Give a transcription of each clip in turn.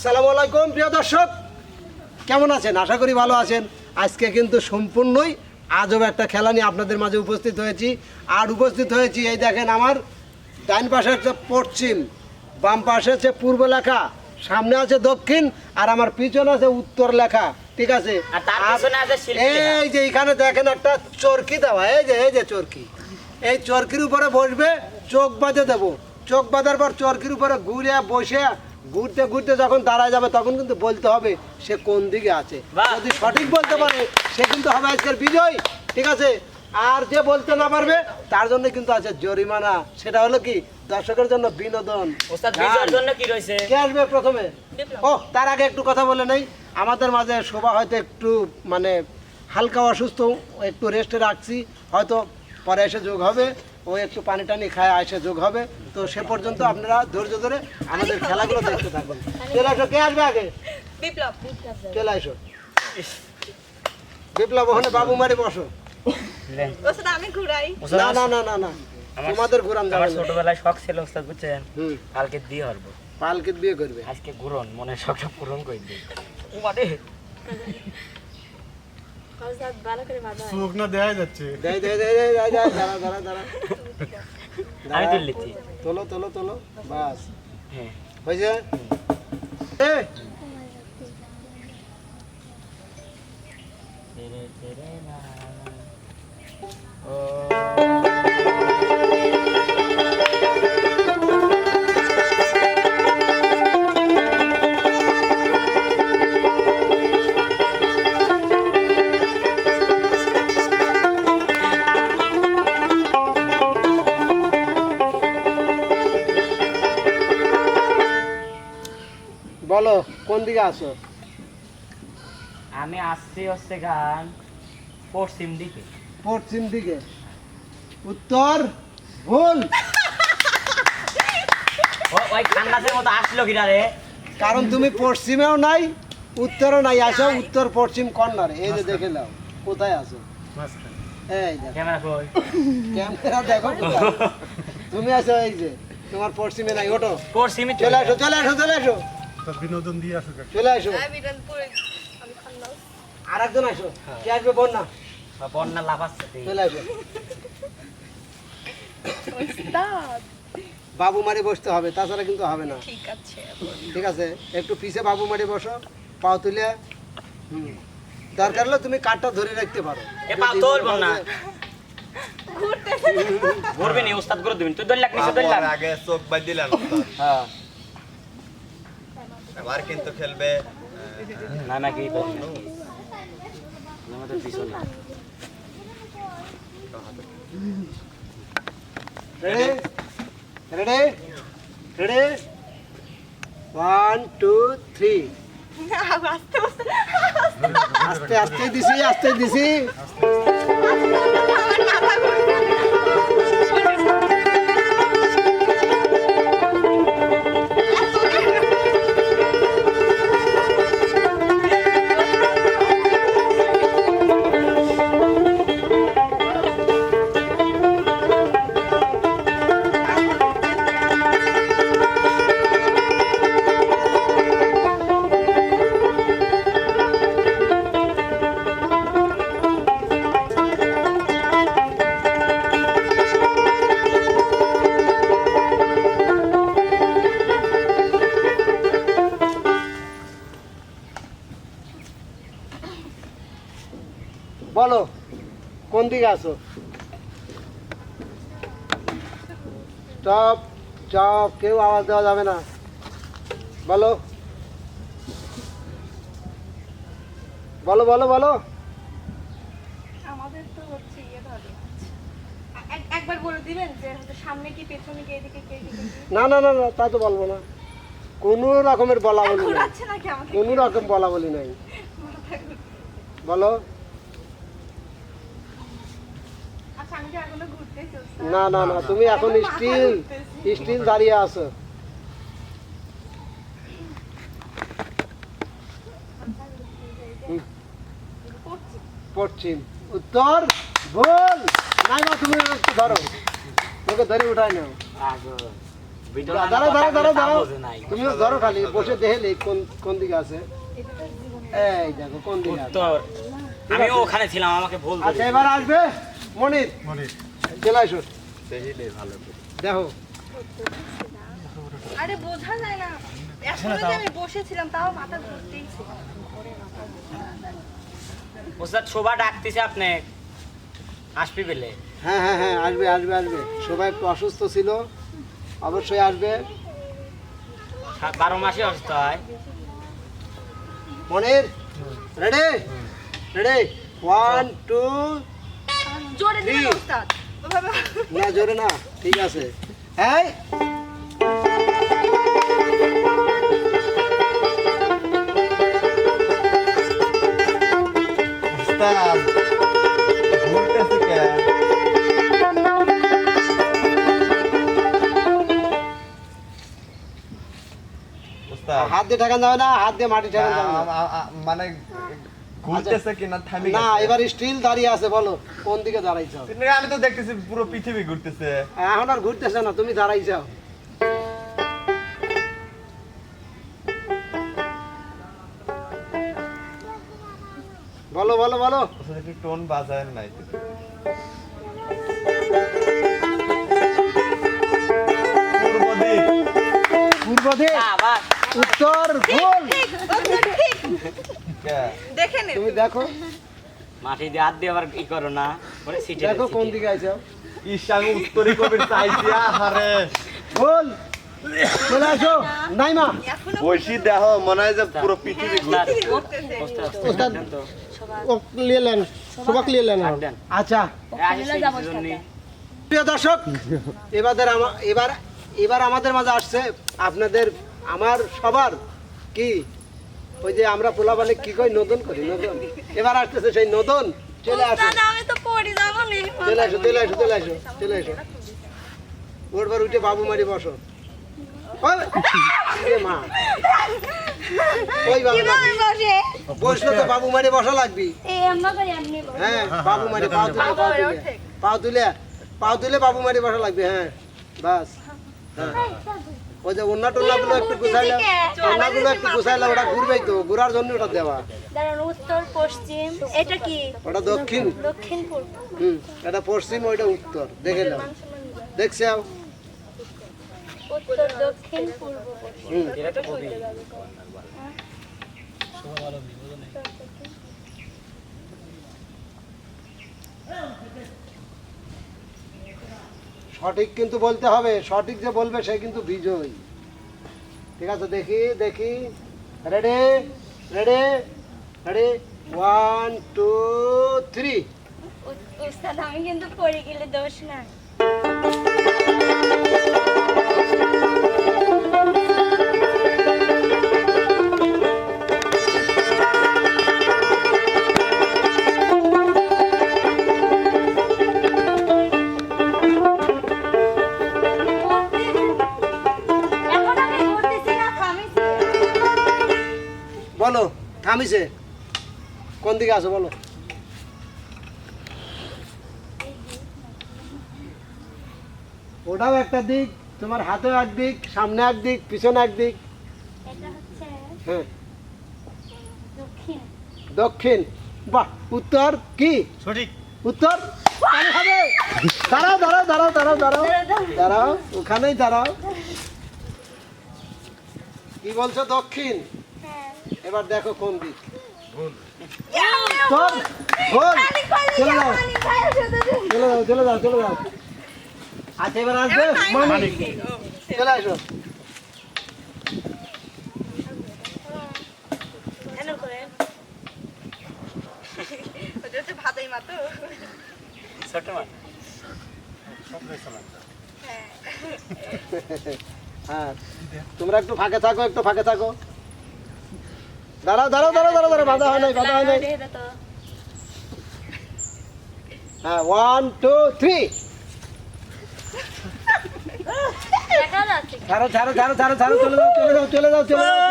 আসসালামু আলাইকুম প্রিয় দর্শক। কেমন আছেন? আশা করি ভালো আছেন। আজকে কিন্তু সম্পূর্ণই আজব একটা খেলা নিয়ে আপনাদের মাঝে উপস্থিত হয়েছি। আর উপস্থিত হয়েছি এই দেখেন আমার ডাইন পাশে হচ্ছে পশ্চিম বাম পাশে হচ্ছে পূর্ব লেখা সামনে আছে দক্ষিণ আর আমার পিছনে আছে উত্তর লেখা ঠিক আছে। এই যে এখানে দেখেন একটা চরকি দেওয়া এই যে এই যে চরকি। এই চরকির উপরে বসবে চোখ বাঁধে দেবো। চোখ বাঁধার পর চরকির উপরে ঘুরে বসে ঘুরতে ঘুরতে যখন দাঁড়ায় যাবে তখন কিন্তু বলতে হবে সে কোন দিকে আছে। যদি সঠিক বলতে পারে সে কিন্তু হবে আজকের বিজয়। ঠিক আছে? আর যে বলতে না পারবে তার জন্য কিন্তু আছে জরিমানা। সেটা হলো কি? দর্শকের জন্য বিনোদন। কে আসবে প্রথমে? ও তার আগে একটু কথা বলে নেই। আমাদের মাঝে শোভা হয়তো একটু মানে হালকা অসুস্থ একটু রেস্টে রাখছি। হয়তো পরে এসে যোগ হবে। ও একটু পানি টানি খায় এসে যোগ হবে। তো সে পর্যন্ত আপনারা ধৈর্য ধরে আমাদের খেলাগুলো দেখতে থাকুন। চলে আসো কে আসবে আগে? বিপ্লব চলে আসো। বিপ্লব ওখানে বাবু মারি বসো। আমি ঘুরাই। না না না না না তোমাদের ঘুরান আমার ছোটবেলায় শখ ছিল ওস্তাদ বুঝছেন? হুম। কালকে দিয়ে হারবো পালকিত বিয়ে করবে। আজকে ঘুরন মনের শখটা পূরণ করে দিই ও বাদে ওস্তাদ ভালো করে বাধা চোখ না যাচ্ছে দেয় দাঁড়া আমি দাঁড়া। তোলো তোলো তোলো বাস হ্যাঁ হয়েছে এ, বলো কোন দিকে আসো আমি আসছি হচ্ছে গান পশ্চিম দিকে। পশ্চিম দিকে। উত্তর ভুল। ওই খান্নাসের মতো আসলো কিনা রে? কারণ তুমি পশ্চিমেও নাই উত্তরও নাই। আসো উত্তর পশ্চিম কর্নারে। এই যে দেখে নাও কোথায় মাঝখানে। এই ক্যামেরা কই ক্যামেরা দেখো তুমি আছো এই যে তোমার পশ্চিমে নাই ওটো পশ্চিমে চলে আসো চলে আসো চলে আসো। তো বিনোদন দিয়ে আসুক চলে আসো। খান্নাস আর একজন আসো। কে আসবে বন্যা? বন্যা লাফাচ্ছে। তুই। চলে আসো। বাবু মারি বসতে হবে তাছাড়া কিন্তু হবে না। ঠিক আছে ঠিক আছে একটু পিছে বাবু মারি বসো পাও তুলে। হুম। দরকার হলে তুমি কাঠটা ধরে রাখতে পারো। এ পা যদি তুলবো না। ঘুরতে ঘুরবি নি উস্তাদ করে দিবেন তুই দৌড় নিচে দৌড় আবার আগে চোখ বাদ দিলেন হ্যাঁ। এবার কিন্তু খেলবে না না কি করি আমাদের পিছনে। Ready ready ready one two three আস্তে আস্তে। আস্তে আস্তে দিছি আস্তে দিছি। কোন দিকে আছো? চপ চপ কেউ আওয়াজ দেওয়া যাবে না। বলো। বলো বলো বলো। আমাদের তো হচ্ছে ইয়ে ধরে একবার বলে দিবেন যে সামনে কি পেছনে কি এদিকে কি না না না না তা তো বলব না। কোনো রকমের বলা বলি নাই। কোনো রকম বলা বলি নাই বলো আচ্ছা আমি কি এখনও ঘুরতেছি ওস্তাদ? না না না তুমি এখন স্টিল স্টিল দাঁড়িয়ে আছো। পশ্চিম উত্তর ভুল। নাই মা তুমি একটু ধরো। তোকে ধরে উঠাই নাও দাঁড়াও তুমিও ধরো খালি বসে দেখলে কোন কোন দিকে আছে। এই দেখো কোন দিকে আমি ওখানে ছিলাম আমাকে ভুল আচ্ছা এবার আসবে মনির। মনে চলে আসো। ভালো দেখো। আরে বোঝা যায় না। আমি বসেছিলাম তাও মাথা ঘুরতেই ওস্তাদ শোভা ডাকতেছে আপনি। আসবি পেলে হ্যাঁ হ্যাঁ হ্যাঁ আসবে আসবে আসবে। সবাই একটু অসুস্থ ছিল। অবশ্যই আসবে। বারো মাসে অসুস্থ হয়। Monir ready ready one two জোরে ওস্তাদ। না জোরে না ঠিক আছে। এই। হাত দিয়ে ঠেকান যাবে না হাত দিয়ে মাটি ঠেকান যাবে মানে ঘুরতেছে কিনা থামি না এবার স্টিল দাঁড়িয়ে আছে বলো কোন দিকে দাঁড়াইছো? আমি তো দেখতেছি পুরো পৃথিবী ঘুরতেছে। এখন আর ঘুরতেছে না তুমি দাঁড়াইছো বলো বলো বলো। একটু টোন বাজায় নাই পূর্ব দিক পূর্ব দিক উত্তর ঠিক? দেখে নে। তুমি দেখো। মাটি দিয়ে হাত দিয়ে আবার ই করো না পরে সিটে দেখো কোন দিকে আইছো। ঈশান উত্তরী কবির চাইছি আহারে। গোল চলে আসো। নাইমা। এখনও বসি দেহ মনে হয় যে পুরো পৃথিবী নিয়ে নেন। সবাক নিয়ে নেন। আচ্ছা। প্রিয় দর্শক এবারে এবার এবার আমাদের মাঝে আসছে আপনাদের আমার সবার কি ওই যে আমরা পোলাপানে কি কই নতুন করি নতুন এবার আসতেছে সেই নতুন চলে আসো। আমি তো পড়ি যাব নি চলে আসো চলে আসো চলে আসো চলে আসো। ওরবার উঠে বাবু মারি বসো। মা। ওই বাবু বসলে তো বাবু মারি বসা লাগবি। হ্যাঁ বাবু মারি পাও তুলে পাও তুলে। পাও তুলে পাও তুলে বাবু মারি বসা লাগবে হ্যাঁ। বাস। হ্যাঁ। ওই যে অন্য টোল্লাগুলো একটু গুছাইলে অন্যগুলো একটু গুছাইলে ওটা ঘুরবেই তো ঘুরার জন্য ওটা দেওয়া। দাঁড়ান উত্তর পশ্চিম এটা কি? ওটা দক্ষিণ। দক্ষিণ পূর্ব হুম এটা পশ্চিম ওইটা উত্তর দেখে নাও। দেখছি আও। উত্তর দক্ষিণ পূর্ব হুম। এটা তো কবি সঠিক কিন্তু বলতে হবে, সঠিক যে বলবে সে কিন্তু বিজয়ী। ঠিক আছে, দেখি দেখি। Ready ready ready one two three আমি কিন্তু পড়ে গেলে দোষ না থামিছে কোন দিকে আছো বলো? ওটাও একটা দিক তোমার হাতেও এক দিক সামনে এক দিক পিছনে এক দিক। হ্যাঁ। দক্ষিণ। দক্ষিণ। বাহ উত্তর কি? সঠিক। উত্তর? হবে। দাঁড়াও দাঁড়াও দাঁড়াও দাঁড়াও দাঁড়াও। দাঁড়াও ওখানেই দাঁড়াও। কি বলছো দক্ষিণ? এবার দেখো কোন দিক। ভুল। তোর গোল খালি খালি চলে যাও। খালি খালি শুধু চলে যাও চলে যাও চলে যাও। আচ্ছা এবার আসবে? মানিক। চলে আসো। কেন করেন ওটা হচ্ছে ভাতাই মাতো ছোট মা হ্যাঁ। তোমরা একটু ফাঁকে থাকো একটু ফাঁকে থাকো। দাঁড়াও দাঁড়াও দাঁড়াও দাঁড়াও দাঁড়াও বাধা হয় নাই বাধা হয় নাই। হ্যাঁ ওয়ান টু থ্রি ছাড়ো ছাড়ো ছাড়ো ছাড়ো ছাড়ো চলে যাও চলে যাও চলে যাও চলে যাও।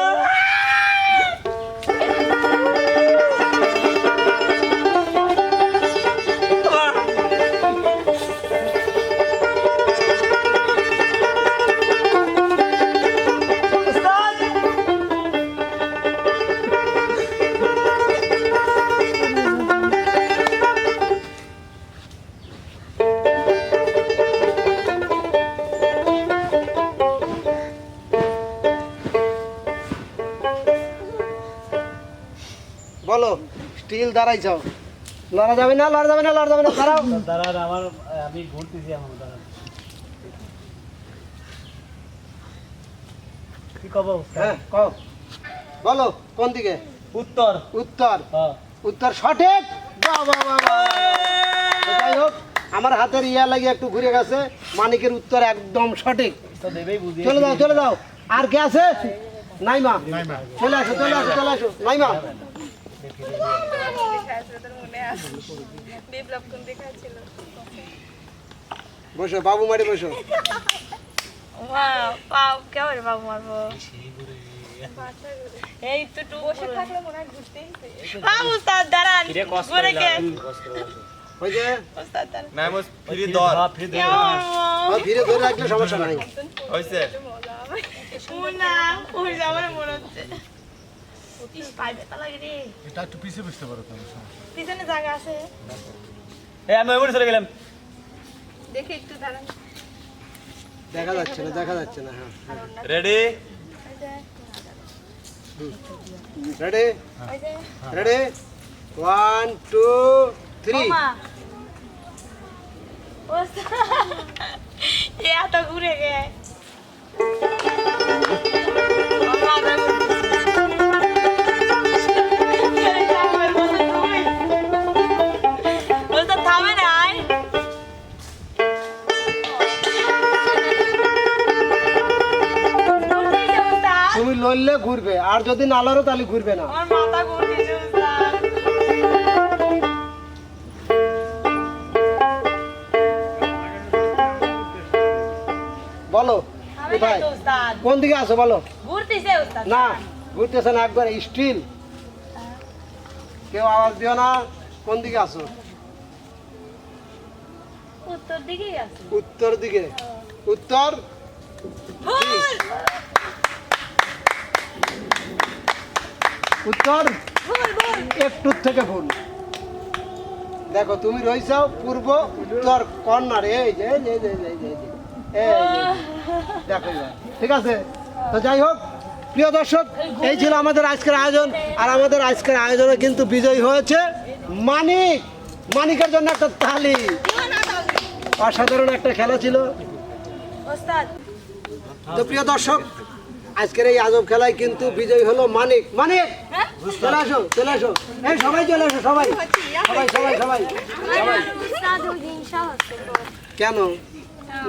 চলে যাও বলো স্টিল দাঁড়াইছ লড়া যাবে না লড়া যাবে না লড়া যাবে না দাঁড়াও। দাঁড়ান আমার আমি ঘুরতেছি আমার দাঁড়ান কি কব হ্যাঁ কও। বলো কোন দিকে? উত্তর। উত্তর। হ্যাঁ। উত্তর সঠিক? বাহ, বাহ, বাহ। যাই হোক আমার হাতের ইয়া লাগে একটু ঘুরে গেছে। মানিকের উত্তর একদম সঠিক। তো দেবেই বুঝিয়ে চলে যাও চলে যাও। আর কে আছে? নাইমা। নাইমা। চলে আসো চলে আসো চলে আসো। নাইমা। বসো বাবু মারি বসো। ওয়াও পাও কেমন বাবু মারবো? এই তো টু বসে থাকলে মনে হয় ঘুরতেই উস্তাদ দাঁড়ান ফিরে ঘুরে কে ওই যে উস্তাদ দাঁড়ান নাইমস ফ্রি দর ফিরে দে কেমন? ধরে রাখলে সমস্যা নাই। হইছে আমার মনে হচ্ছে। ইস, পায়ে ব্যথা লাগে রে। এটা একটু পিছিয়ে বসতে পারো তোমার পিছনে জায়গা আছে। এই আমি ওই চলে গেলাম। দেখে একটু দাঁড়ান। দেখা যাচ্ছে না দেখা যাচ্ছে না হ্যাঁ ready ready ready one two three এ এত ঘুরে গে। যদি না লড়ো তাহলে ঘুরবে না। বলো কোথায়? কোন দিকে আসো বলো? না ঘুরতেছে না একবার স্টিল কেউ আওয়াজ দিও না কোন দিকে আসো উত্তর আছে। উত্তর দিকে। উত্তর? উত্তর? একটু থেকে ভুল। দেখো তুমি রয়েছাও পূর্ব উত্তর কর্নার। এই যে, দেখো ঠিক আছে? তো যাই হোক প্রিয় দর্শক এই ছিল আমাদের আজকের আয়োজন। আর আমাদের আজকের আয়োজনে কিন্তু বিজয়ী হয়েছে মানিক। মানিকের জন্য একটা তালি। অসাধারণ একটা খেলা ছিল। তো প্রিয় দর্শক আজকের এই আজব খেলায় কিন্তু বিজয়ী হলো মানিক। মানিক! হ্যাঁ? চলে আসো চলে আসো। এই সবাই চলে আসো সবাই। সবাই সবাই সবাই। কেন?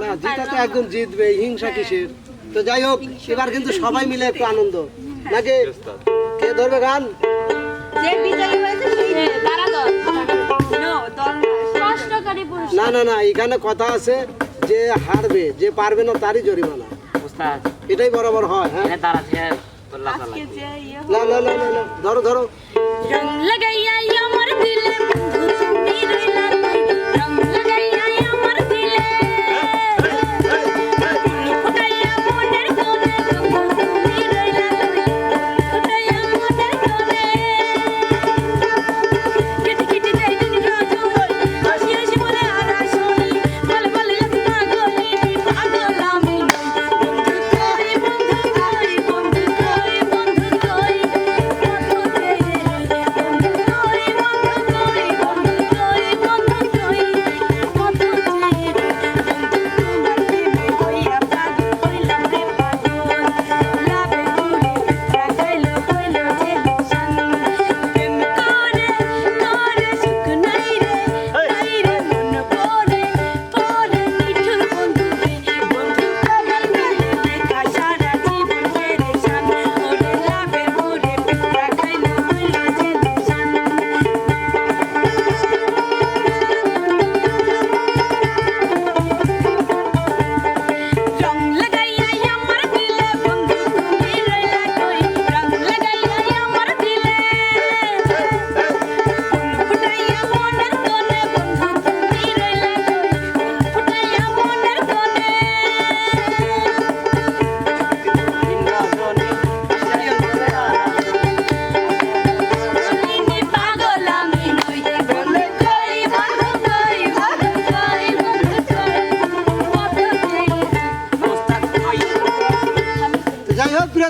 না জিতা তো একদম জিতবে হিংসা কিসের? তো যাই হোক এবার কিন্তু সবাই মিলে একটু আনন্দ। নাকি? কে ধরবে গান? যে বিজয়ী হয়েছে সেই তারা দল নো না না না এখানে কথা আছে যে হারবে যে পারবে না তারই জরিমানা। উস্তাদ। এটাই বরাবর হয় হ্যাঁ। দাঁড়াচ্ছে ইয়ে না না না না ধরো ধরো। রং লাগাইয়া আমার দিলে বন্ধু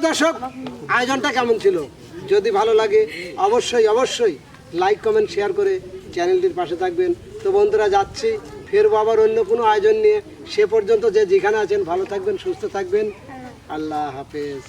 দর্শক, আয়োজনটা কেমন ছিল? যদি ভালো লাগে, অবশ্যই অবশ্যই লাইক কমেন্ট শেয়ার করে চ্যানেলটির পাশে থাকবেন। তো বন্ধুরা, যাচ্ছি, ফেরবো আবার অন্য কোনো আয়োজন নিয়ে। সে পর্যন্ত যে যেখানে আছেন, ভালো থাকবেন, সুস্থ থাকবেন। আল্লাহ হাফেজ।